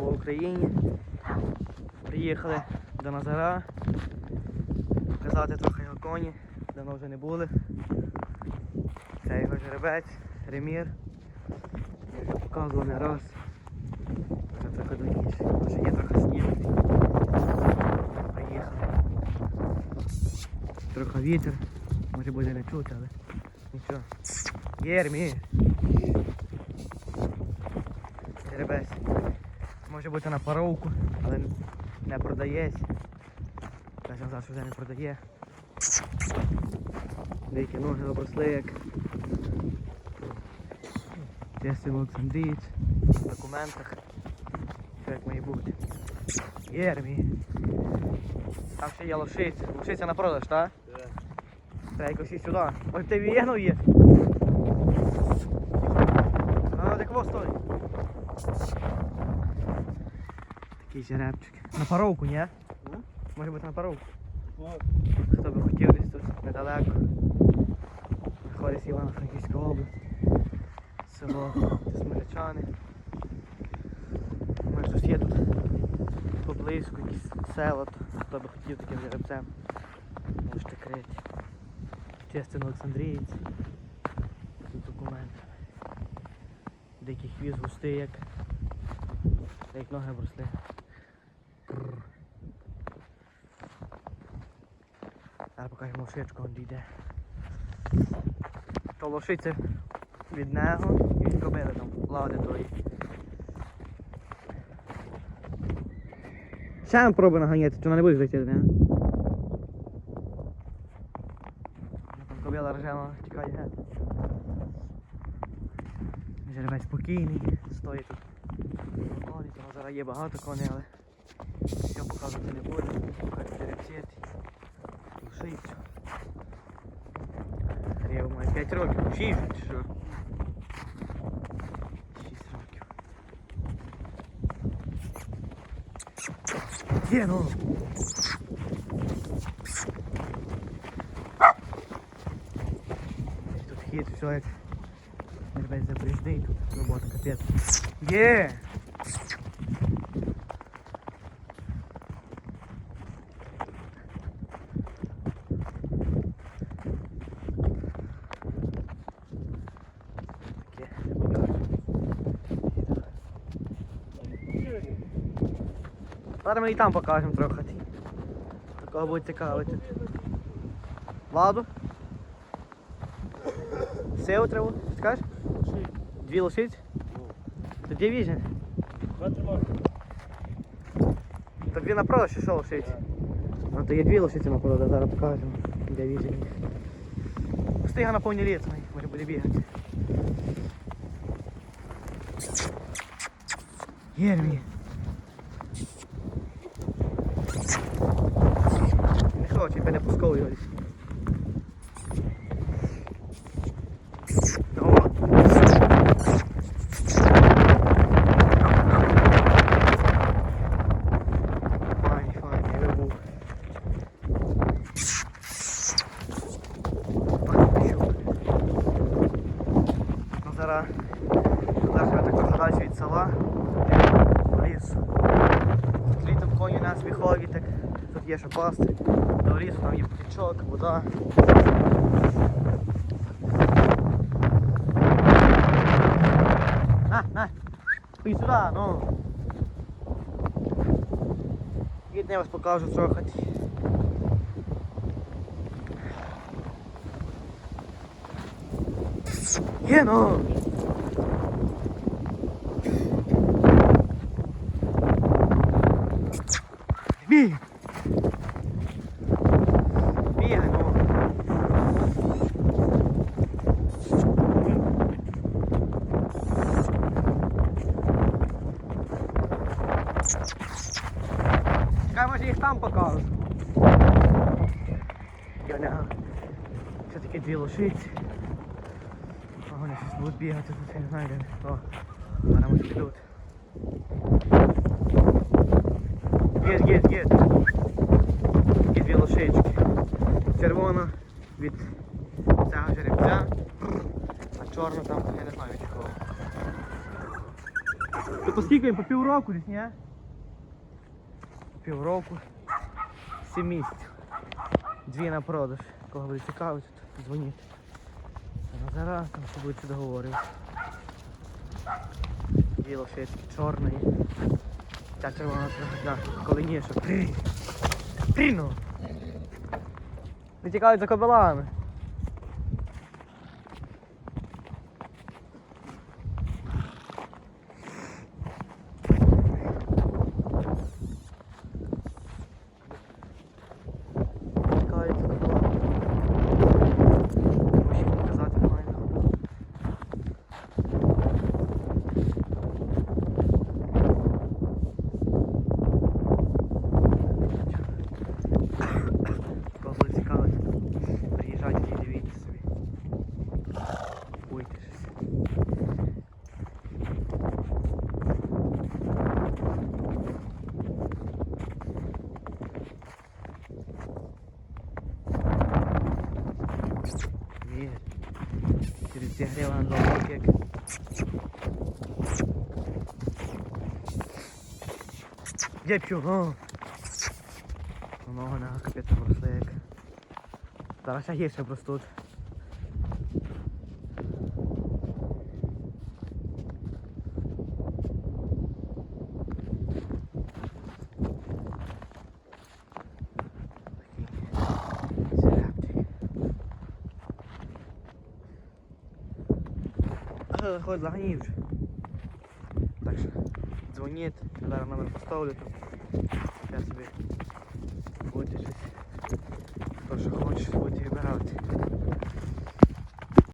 Слава Україні! Приїхали до Назара. Показати трохи його коні. Давно вже не були. Це його жеребець, ремір. Показував не раз. Вже трохи давніше. Вже є трохи снігу. Приїхали. Трохи вітер. Може буде не чути, але нічого. Єрмі! Жеребець. Може бути на паровку, але не продається. Назад, що вже не продає. Деякі ноги обросли як. Тесті Олександрієць. В документах. Все як має бути. Єрмі. Там ще є лошиця. Лошиця на продаж, так? Треба якось і сюди. Ой, ти вігнув є. А, де кого стоїть? Такий жеребчик. На паровку, ні? Може бути на паровку. Хто би хотів десь тут недалеко. Знаходиться Івано-Франківська область. Село Смирячани. Може щось є тут поблизько, якісь села, то хто би хотів таким жеребцем. Можете крити. Честин Олександрієць. Тут документ. Дикий хвіст густий як. Як ноги бросли. Лошичку, он дійде. То лошиця від нього і від кобили там лади тої. Ще пробуй наганяти, чи вона не буде летіти, не? Кобила рожена тікає геть. Жеребець спокійний, стоїть тут. Воно зараз є багато коней, але все показувати не буде. Покажу жеребці. Я маю 5 років, 6 чи що? 6 років. Є, ну. Тут хід, все як. Ребят, тут робота капець. Є! Таке. Зараз ми і там покажемо трохи. Такого буде цікавити. Ладу? Сеу треба? Скажеш? Дві лошиці? Тоді віжен. То дві на продаж чи що лошиці? Ну то є дві лошиці на продаж, зараз покажемо. Де віжен їх. Встига на повні літ, може буде бігати. Єрмі. Вибух. Пішов. Ну, зараз, ми так далі від села, ліс. Тут літом нас віхові, так тут є що пасти. Лісу там є потічок, вода. На, на, пий сюди, ну. Відне я вас покажу трохи. Є, ну. Чекай, може їх там покажу. Яня. Це такі дві лошиці. Вони щось будуть бігати, тут не знаю де. О, зараз може підуть. Є, є, є. Такі дві лошички. Червона від цього жеребця, а чорна там, я не знаю від кого. То по скільки? По півроку десь, ні? Півроку. Сім місяців. Дві на продаж. Кого буде цікавить, то дзвоніть. А зараз там ще будуть договорів. Діло ще є таке чорне. Ця червона да, коленіше. При. Пріно. Не тікають за кобилами. Тікають за кобилами. Хочу показати файно. Кого буде цікавить, приїжджайте і дивіться собі. Купуйте щось. Вір. Через ці грива на два як. Я п'ю! Много на капець просто як. Зараз я гірше просто тут. Загній вже. Так що дзвоніть, зараз номер поставлю там. Я собі будете щось. Хто що будете вибирати.